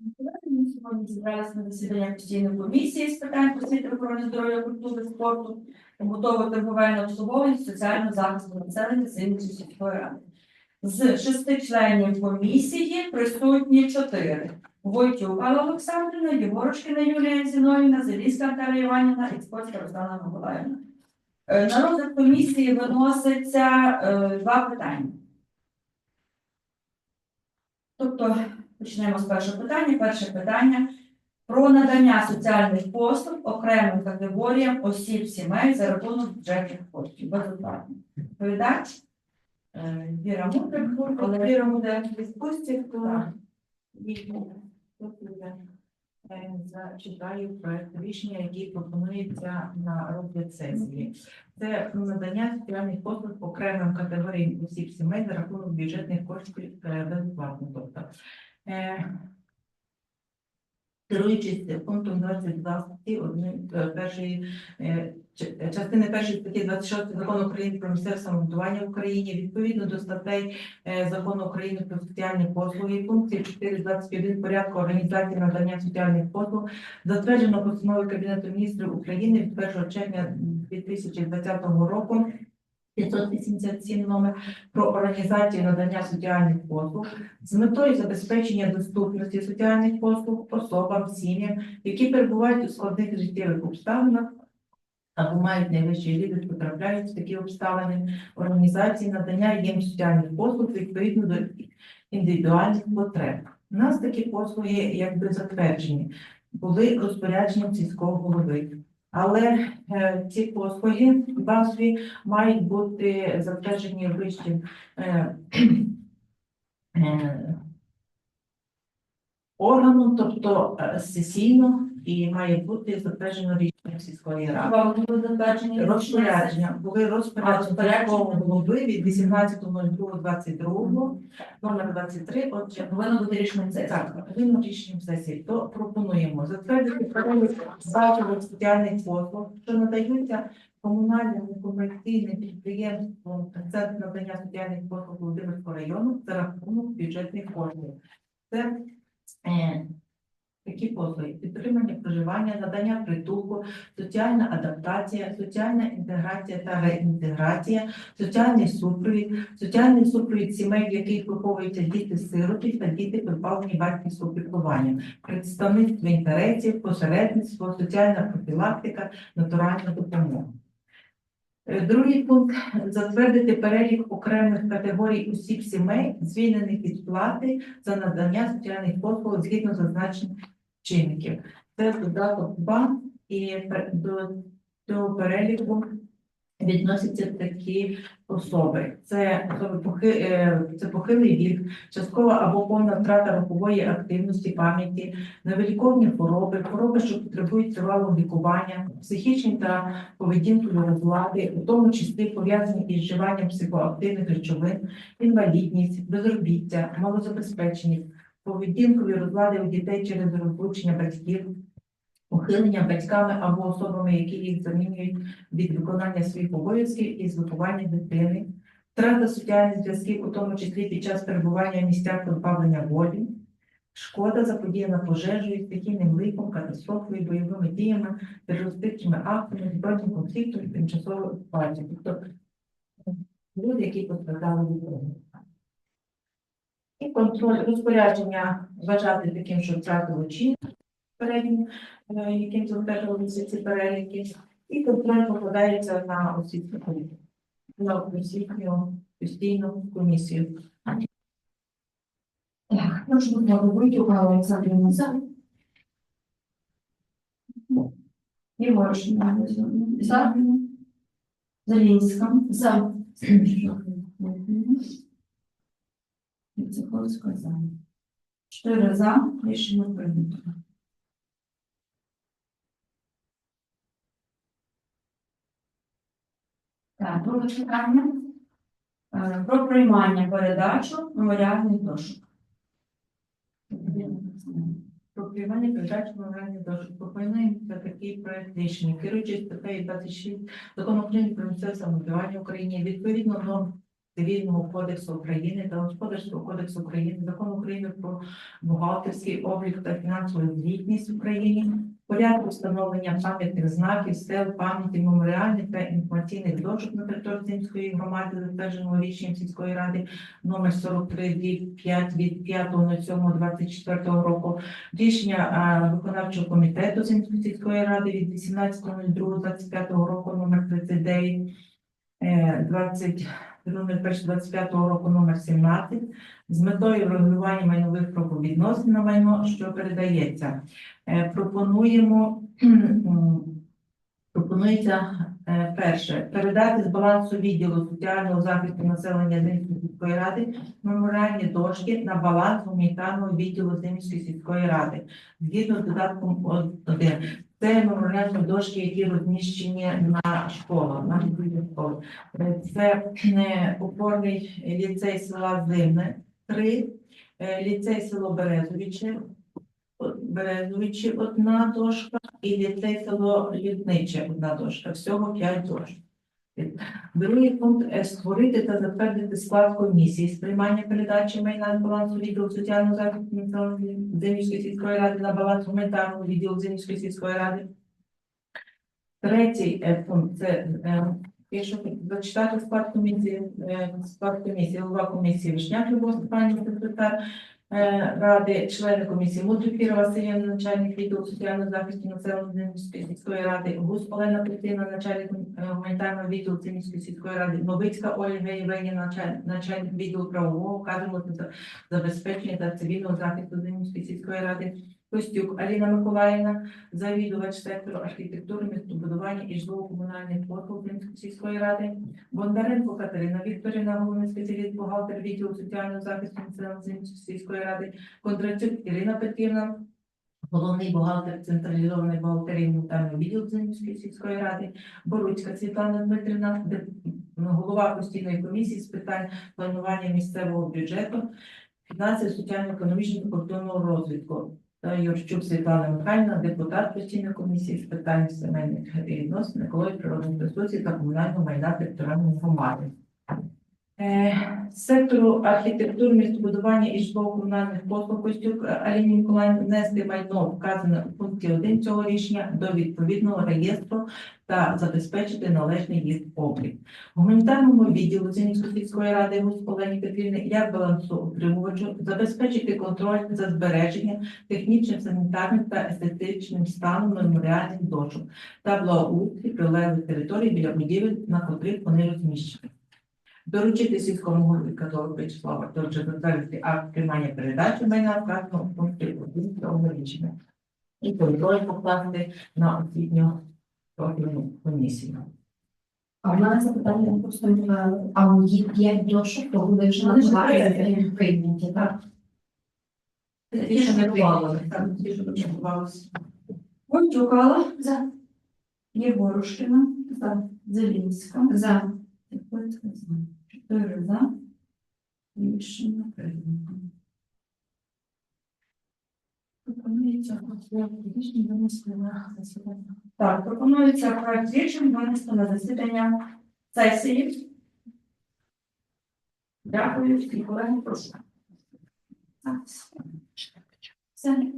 Ми сьогодні зібралися на засідання постійної комісії з питань освіти, охорони здоров'я, культури, спорту, побутового торговельного обслуговування, соціального захисту населення Сильниці сільської ради. З шести членів комісії присутні чотири. Войтюк Алла Олександрівна, Єгорошкіна Юлія Зіновівна, Залізька Наталія Іванівна і Скотська Руслана Миколаївна. Е, На розгляд комісії виноситься е, два питання. Тобто Почнемо з першого питання. Перше питання про надання соціальних послуг окремим категоріям осіб сімей за рахунок бюджетних коштів. Безоплатно. Відповідач е, Віра Мудрик, але віримо в дискусії, то Так. їхні тут я е, зачитаю проект рішення, який пропонується на розгляд сесії. Це надання соціальних послуг окремим категоріям осіб сімей за рахунок бюджетних коштів е, безоплатно. Тобто, Керуючись пунктом 22 статті е, першої е, частини першої статті 26 закону України про місцеве самоврядування в Україні відповідно до статей е, закону України про соціальні послуги і пунктів 4.21 порядку організації надання соціальних послуг затверджено постановою Кабінету міністрів України від 1 червня 2020 року 587 номер про організацію надання соціальних послуг з метою забезпечення доступності соціальних послуг особам, сім'ям, які перебувають у складних життєвих обставинах або мають найвищий рівень, потрапляють в такі обставини організації надання їм соціальних послуг відповідно до індивідуальних потреб. У нас такі послуги якби затверджені, були розпорядженням сільського голови. Але е, ці послуги базові мають бути затверджені вищим е, е, органом, тобто сесійно, і має бути затверджено рішенням сільської ради. Розпорядження були розпорядження голови від 18.02.22, номер 23, отже, Повинно бути рішенням сесії. так, повинно рішенням сесії, то пропонуємо затвердити перелік базових соціальних послуг, що надаються комунальним некомерційним підприємством Центр надання соціальних послуг Володимирського району за рахунок бюджетних коштів. Це е, такі послуги: підтримання проживання, надання притулку, соціальна адаптація, соціальна інтеграція та реінтеграція, соціальний супровід, соціальний супровід сімей, в яких виховуються діти-сироти та діти, позбавлені батьківського піклування, представництво інтересів, посередництво, соціальна профілактика, натуральна допомога. Е, Другий пункт затвердити перелік окремих категорій осіб сімей, звільнених від сплати за надання соціальних послуг згідно зазначених чинників. Це додаток 2 і до цього переліку відносяться такі особи. Це особи похи- е, це похилий вік, часткова або повна втрата рухової активності пам'яті, невиліковні хвороби, хвороби, що потребують тривалого лікування, психічні та поведінкові розлади, у тому числі пов'язані із вживанням психоактивних речовин, інвалідність, безробіття, малозабезпеченість, поведінкові розлади у дітей через розлучення батьків, ухилення батьками або особами, які їх замінюють від виконання своїх обов'язків із виховання дитини, втрата соціальних зв'язків, у тому числі під час перебування в місцях позбавлення волі, шкода заподіяна пожежею, стихійним лихом, катастрофою, бойовими діями, терористичними актами, збройним конфліктом, тимчасовою окупацією. Тобто люди, які постраждали від того. І контроль розпорядження вважати таким, що втратило чин переднім, е, яким затверджувалися ці переліки, і контроль покладається на освітню комісію, на освітню постійну комісію. Так, прошу Алла Олександрівна за. Єгорошкіна за. Залінська за. Цеховська за. Чотири за, рішення прийнято. Так, друге питання. Е, Про приймання передачу меморіальних дошок. Про приймання передачі меморіальних дошок пропонується такий проект рішення, керуючись статтею 26 Закону України про місцеве самоврядування в Україні, відповідно до Цивільного кодексу України та Господарського кодексу України, Закону України про бухгалтерський облік та фінансову звітність в Україні, порядку встановлення пам'ятних знаків, сел, пам'яті, меморіальних та інформаційних дошок на території Зимської громади, затвердженого рішенням сільської ради номер 43 від 5 від 5.07.24 року, рішення виконавчого комітету Зимської сільської ради від 18.02.25 року номер 39, е, 20 25 року номер 17 з метою врегулювання майнових правовідносин на майно, що передається. Е, Пропонуємо пропонується е, перше передати з балансу відділу соціального захисту населення сільської ради меморіальні дошки на баланс гуманітарного відділу Зимської сільської ради згідно з додатком 1. Це меморіальні дошки, які розміщені на школах, на. Е, Це е, опорний ліцей села Зимне, три, е, ліцей село Березовичі, о- Березовичі одна дошка і ліцей село Літниче одна дошка. Всього п'ять дошок. Другий пункт е, створити та затвердити склад комісії з приймання передачі майна з балансу відділу соціального захисту Зимівської сільської ради на баланс гуманітарного відділу Зимівської сільської ради. Третій е, пункт це е, якщо зачитати склад комісії, е, склад комісії, голова комісії Вишняк Любов Степанівна, секретар е, ради, члени комісії Мудрик Кіра начальник відділу соціального захисту населення сільської ради, Гус Олена Петрівна, начальник е, гуманітарного відділу Зимівської сільської ради, Новицька Ольга Євгенівна, началь- начальник відділу правового кадрового забезпечення та цивільного захисту Зимівської сільської ради, Костюк Аліна Миколаївна, завідувач сектору архітектури, містобудування і житлово-комунальних послуг сільської ради, Бондаренко Катерина Вікторівна, головний спеціаліст бухгалтер відділу соціального захисту населення сільської ради, Кондрачук Ірина Петрівна, головний бухгалтер централізованої бухгалтерії інвентарного відділу Зимської сільської ради, Боруцька Світлана Дмитрівна, голова постійної комісії з питань планування місцевого бюджету, фінансів, соціально-економічного культурного розвитку. Юрчук Світлана Михайлівна, депутат постійної комісії з питань сімейних відносин, екології, природних ресурсів та комунального майна територіальної громади. Е, Сектору архітектури, містобудування і житлово-комунальних послуг Костюк Аліні Миколаївні внести майно вказане у пункті 1 цього рішення до відповідного реєстру та забезпечити належний їх облік. В гуманітарному відділу Зінівської сільської ради Олені Петрівни як балансоутримувачу забезпечити контроль за збереженням технічним, санітарним та естетичним станом меморіальних дошок та благоустрій прилеглих територій біля будівель, на котрих вони розміщені. Доручити сільському голові Католу Вячеслава Торча затвердити акт приймання передачі майна вказаного 1 цього рішення. І контроль покласти на освітню профільну комісію. А в мене запитання просто а у їх п'ять дошок, то буде вже на прийняті, так? Ті, що не бували, так, ті, що не бувалися. Войчукала, За. Єгорушкіна, за Зелінська, За. Тихоцька, за. Рішення прийнято. Пропонується рішення винести на засідання. Так, пропонується проект рішень винести на засідання сесії. Дякую, всі колеги, прошу. Все.